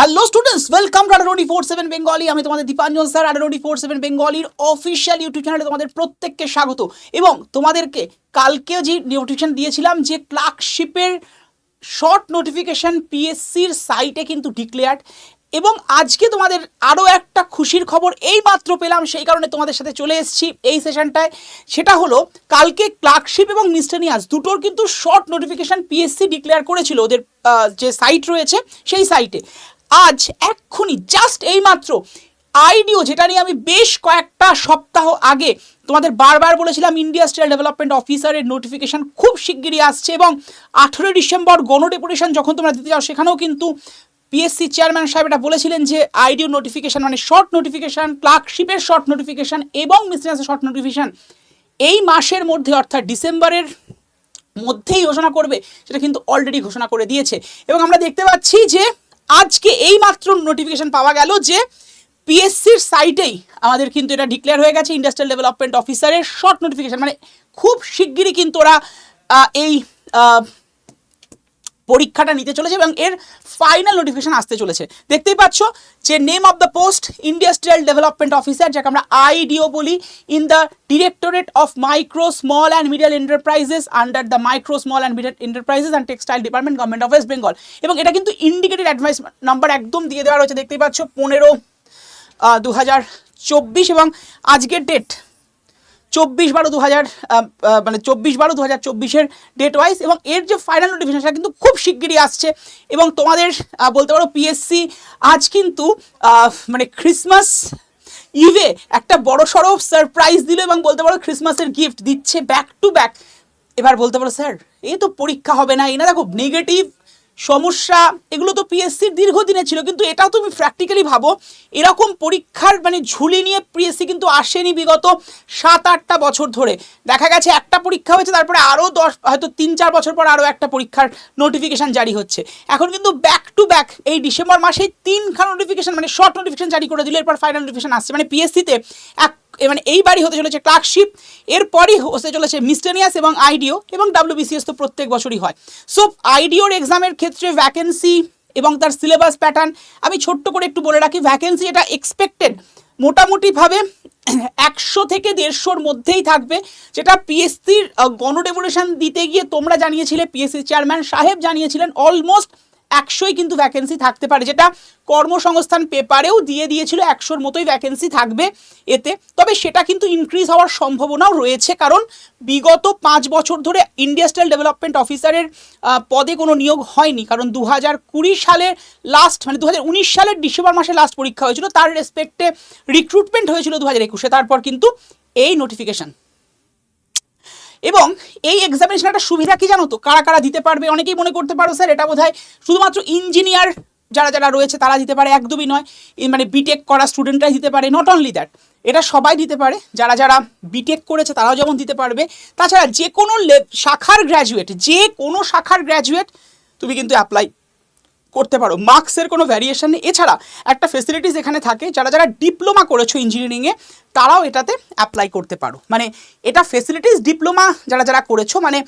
Hello students welcome to আডারোডি four seven Bengali আমি তোমাদের দীপাঞ্জন স্যার আডারোডি ফোর সেভেন বেঙ্গলির অফিসিয়াল ইউটিউব চ্যানেলে তোমাদের প্রত্যেককে স্বাগত। এবং তোমাদেরকে কালকে যে নোটিফিকেশন দিয়েছিলাম যে ক্লার্কশিপের শর্ট নোটিফিকেশন পিএসসির সাইটে কিন্তু ডিক্লেয়ার্ড এবং আজকে তোমাদের আরও একটা খুশির খবর এই মাত্র পেলাম, সেই কারণে তোমাদের সাথে চলে এসেছি এই সেশনটায় সেটা হলো, কালকে ক্লার্কশিপ এবং মিস্টেনিয়াস দুটোর কিন্তু শর্ট নোটিফিকেশান পিএসসি ডিক্লেয়ার করেছিল ওদের যে সাইট রয়েছে, সেই সাইটে আজ এক্ষুনি জাস্ট এই মাত্র আইডিও যেটা নিয়ে আমি বেশ কয়েকটা সপ্তাহ আগে তোমাদের বারবার বলেছিলাম ইন্ডিয়া স্টেট ডেভেলপমেন্ট অফিসারের নোটিফিকেশান খুব শিগগিরই আসছে এবং আঠেরোই ডিসেম্বর গণডেপুটেশন যখন তোমরা দিতে যাও, সেখানেও কিন্তু পিএসসি চেয়ারম্যান সাহেব এটা বলেছিলেন যে আইডিও নোটিফিকেশান মানে শর্ট নোটিফিকেশান ক্লার্কশিপের শর্ট নোটিফিকেশন এবং মিসনেসের শর্ট নোটিফিকেশান এই মাসের মধ্যে অর্থাৎ ডিসেম্বরের মধ্যেই ঘোষণা করবে, সেটা কিন্তু অলরেডি ঘোষণা করে দিয়েছে। এবং আমরা দেখতে পাচ্ছি যে আজকে এই মাত্র নোটিফিকেশন পাওয়া গেল যে পিএসসির সাইটেই আমাদের কিন্তু এটা ডিক্লেয়ার হয়ে গেছে ইন্ডাস্ট্রিয়াল ডেভেলপমেন্ট অফিসারের শর্ট নোটিফিকেশন মানে খুব শিগগিরই কিন্তু ওরা এই পরীক্ষাটা নিতে চলেছে এবং এর ফাইনাল নোটিফিকেশন আসতে চলেছে। দেখতেই পাচ্ছ যে name of the post industrial development officer যাকে আমরা আইডিও বলি in the directorate of micro small and medium enterprises under the micro small and medium enterprises and textile department government of West Bengal এবং এটা কিন্তু indicated advice number একদম দিয়ে দেওয়া রয়েছে, দেখতেই পাচ্ছ, পনেরো দু হাজার চব্বিশ এবং আজকের ডেট চব্বিশ বারো দু হাজার মানে চব্বিশ বারো দু হাজার চব্বিশের ডেট ওয়াইজ এবং এর যে ফাইনাল নোটিফিকেশন সেটা কিন্তু খুব শিগগিরই আসছে। এবং তোমাদের বলতে পারো পিএসসি আজ কিন্তু মানে ক্রিসমাস ইভে একটা বড় সড়ো সারপ্রাইজ দিল এবং বলতে পারো ক্রিসমাসের গিফট দিচ্ছে ব্যাক টু ব্যাক এবার বলতে পারো, স্যার এই তো পরীক্ষা হবে না। এই না দেখো নেগেটিভ সমস্যা, এগুলো তো পিএসসির দীর্ঘদিনে ছিল, কিন্তু এটাও তুমি প্র্যাকটিক্যালি ভাবো, এরকম পরীক্ষার মানে ঝুলি নিয়ে পিএসসি কিন্তু আসেনি বিগত সাত, আটটা বছর ধরে। দেখা গেছে একটা পরীক্ষা হয়েছে, তারপরে আরও দশ, হয়তো তিন, চার বছর পর আরও একটা পরীক্ষার নোটিফিকেশান জারি হচ্ছে। এখন কিন্তু ব্যাক টু ব্যাক এই ডিসেম্বর মাসে তিনখান নোটিফিকেশান মানে শর্ট নোটিফিকেশান জারি করে দিল, এরপর ফাইনাল নোটিফিকেশান আসছে। মানে পিএসসিতে এক মানে এইবারই হতে চলেছে ক্লার্কশিপ, এরপরই হতে চলেছে মিস্টেনিয়াস এবং আইডিও এবং ডাব্লিউবিসিএস তো প্রত্যেক বছরই হয়। সো আইডিওর এক্সামের ক্ষেত্রে ভ্যাকেন্সি এবং তার সিলেবাস প্যাটার্ন আমি ছোট্ট করে একটু বলে রাখি ভ্যাকেন্সি এটা এক্সপেক্টেড মোটামুটিভাবে একশো থেকে দেড়শোর মধ্যেই থাকবে, যেটা পিএসসির গণডেপুটেশন দিতে গিয়ে তোমরা জানিয়েছিলে পিএসসি চেয়ারম্যান সাহেব জানিয়েছিলেন অলমোস্ট একশোই কিন্তু ভ্যাকেন্সি থাকতে পারে, যেটা কর্মসংস্থান পেপারেও দিয়ে দিয়েছিল একশোর মতোই ভ্যাকেন্সি থাকবে এতে। তবে সেটা কিন্তু ইনক্রিজ হওয়ার সম্ভাবনাও রয়েছে, কারণ বিগত পাঁচ বছর ধরে ইন্ডাস্ট্রিয়াল ডেভেলপমেন্ট অফিসারের পদে কোনো নিয়োগ হয়নি। কারণ দু হাজার কুড়ি সালের লাস্ট মানে দু হাজার উনিশ সালের ডিসেম্বর মাসে লাস্ট পরীক্ষা হয়েছিল, তার রেসপেক্টে রিক্রুটমেন্ট হয়েছিল দু হাজার একুশে। তারপর কিন্তু এই নোটিফিকেশন এবং এই এক্সামিনেশন একটা সুবিধা কি জানো তো? কারা কারা দিতে পারবে? অনেকেই মনে করতে পারো, স্যার, এটা বোধ শুধুমাত্র ইঞ্জিনিয়ার যারা যারা রয়েছে, তারা দিতে পারে, একদমই নয়। মানে বিটেক করা স্টুডেন্টরাই দিতে পারে নট অনলি দ্যাট এটা সবাই দিতে পারে। যারা যারা বিটেক করেছে, তারাও যেমন দিতে পারবে। তাছাড়া যে কোনো শাখার গ্র্যাজুয়েট যে কোনো শাখার গ্র্যাজুয়েট তুমি কিন্তু অ্যাপ্লাই করতে পারো। মার্কসের কোনো ভ্যারিয়েশন নেই। এছাড়া একটা ফেসিলিটিস এখানে থাকে, যারা যারা ডিপ্লোমা করেছ ইঞ্জিনিয়ারিংয়ে তারাও এটাতে অ্যাপ্লাই করতে পারো। মানে এটা ফেসিলিটিস ডিপ্লোমা যারা যারা করেছ মানে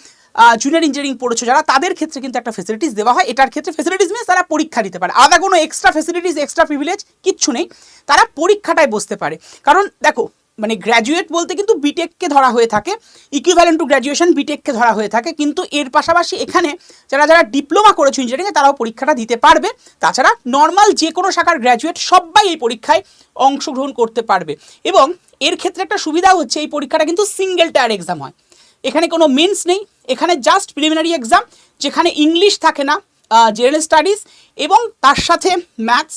জুনিয়র ইঞ্জিনিয়ারিং পড়েছো যারা, তাদের ক্ষেত্রে কিন্তু একটা ফেসিলিটিস দেওয়া হয়। এটার ক্ষেত্রে ফেসিলিটিস মিনস তারা পরীক্ষা দিতে পারে। আলাদা কোনো এক্সট্রা ফেসিলিটিস এক্সট্রা প্রিভিলেজ কিচ্ছু নেই। তারা পরীক্ষাটায় বসতে পারে। কারণ দেখো মানে গ্র্যাজুয়েট বলতে কিন্তু বিটেককে ধরা হয়ে থাকে ইকুইভ্যালেন্ট টু গ্র্যাজুয়েশন বিটেককে ধরা হয়ে থাকে, কিন্তু এর পাশাপাশি এখানে যারা যারা ডিপ্লোমা করেছে ইঞ্জিনিয়ারিংয়ে তারাও পরীক্ষাটা দিতে পারবে। তাছাড়া নর্মাল যে কোনো শাখার গ্র্যাজুয়েট সবাই এই পরীক্ষায় অংশগ্রহণ করতে পারবে। এবং এর ক্ষেত্রে একটা সুবিধা হচ্ছে, এই পরীক্ষাটা কিন্তু সিঙ্গেল টায়ার এক্সাম হয়। এখানে কোনো মেন্স নেই, এখানে জাস্ট প্রিলিমিনারি এক্সাম যেখানে ইংলিশ থাকে না জেনারেল স্টাডিজ এবং তার সাথে ম্যাথস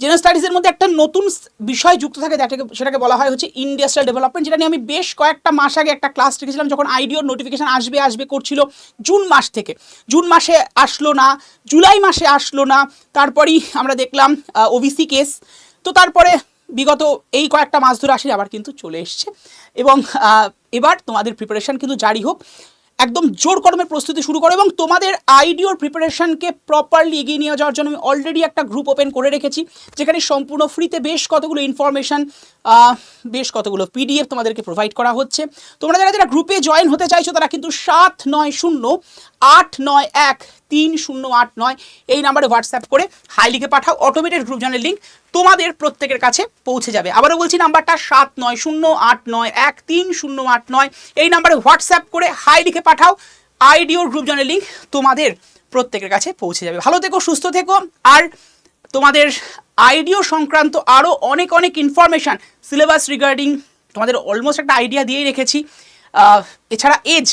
জেনারেল স্টাডিজের মধ্যে একটা নতুন বিষয় যুক্ত থাকে যেটাকে, সেটাকে বলা হয় হচ্ছে ইন্ডাস্ট্রিয়াল ডেভেলপমেন্ট যেটা নিয়ে আমি বেশ কয়েকটা মাস আগে একটা ক্লাস রেখেছিলাম যখন আইডিওর নোটিফিকেশন আসবে আসবে করছিল জুন মাস থেকে। জুন মাসে আসলো না, জুলাই মাসে আসলো না, তারপরেই আমরা দেখলাম ওবিসি কেস তো তারপরে বিগত এই কয়েকটা মাস ধরে আসে আবার কিন্তু চলে এসছে। এবং এবার তোমাদের প্রিপারেশন কিন্তু জারি হোক। একদম জোর কদমে প্রস্তুতি শুরু করো এবং তোমাদের আইডিওর প্রিপারেশনকে প্রপারলি এগিয়ে নিয়ে যাওয়ার জন্য আমি অলরেডি একটা গ্রুপ ওপেন করে রেখেছি, যেখানে সম্পূর্ণ ফ্রিতে বেশ কতগুলো ইনফরমেশান বেশ কতগুলো পিডিএফ তোমাদেরকে প্রোভাইড করা হচ্ছে। তোমরা যারা যারা গ্রুপে জয়েন হতে চাইছো, তারা কিন্তু সাত নয় শূন্য আট নয় এক তিন শূন্য আট নয় এই নাম্বারে হোয়াটসঅ্যাপ করে হাই লিখে পাঠাও অটোমেটেড গ্রুপ জয়েনের লিঙ্ক তোমাদের প্রত্যেকের কাছে পৌঁছে যাবে। আবারও বলছি, নাম্বারটা সাত নয় শূন্য আট নয় এক, তিন শূন্য আট নয়, এই নাম্বারে হোয়াটসঅ্যাপ করে হাই লিখে পাঠাও আইডিওর গ্রুপ জয়েনের লিঙ্ক তোমাদের প্রত্যেকের কাছে পৌঁছে যাবে। ভালো থেকো, সুস্থ থেকো, আর তোমাদের আইডিও সংক্রান্ত আরও অনেক অনেক ইনফরমেশান সিলেবাস রিগার্ডিং তোমাদের অলমোস্ট একটা আইডিয়া দিয়ে রেখেছি। এছাড়া এজ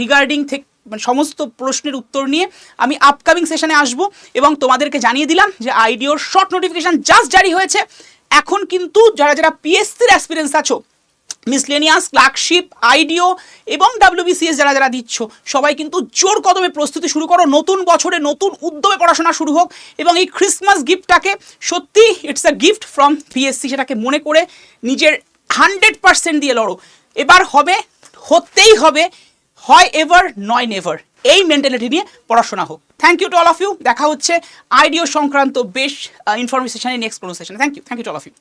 রিগার্ডিং থেকে সমস্ত প্রশ্নের উত্তর নিয়ে আমি আপকামিং সেশনে আসব এবং তোমাদেরকে জানিয়ে দিলাম যে আইডিওর শর্ট নোটিফিকেশান জাস্ট জারি হয়েছে। এখন কিন্তু যারা যারা পিএসসির অ্যাসপিরেন্স আছো মিসলেনিয়াস ক্লার্কশিপ আইডিও এবং ডাব্লিউবিসিএস যারা যারা দিচ্ছ, সবাই কিন্তু জোর কদমে প্রস্তুতি শুরু করো। নতুন বছরে নতুন উদ্যমে পড়াশোনা শুরু হোক এবং এই ক্রিসমাস গিফটটাকে সত্যি it's a gift from PSC সেটাকে মনে করে নিজের হান্ড্রেড পার্সেন্ট দিয়ে লড়ো। এবার হবে, হতেই হবে হয় এভার নয় নেভার এই মেন্টালিটি নিয়ে পড়াশোনা হোক। Thank you to all of you দেখা হচ্ছে আইডিও সংক্রান্ত বেশ ইনফরমেশনে নেক্সট কোনো সেশনে thank you thank you to all of you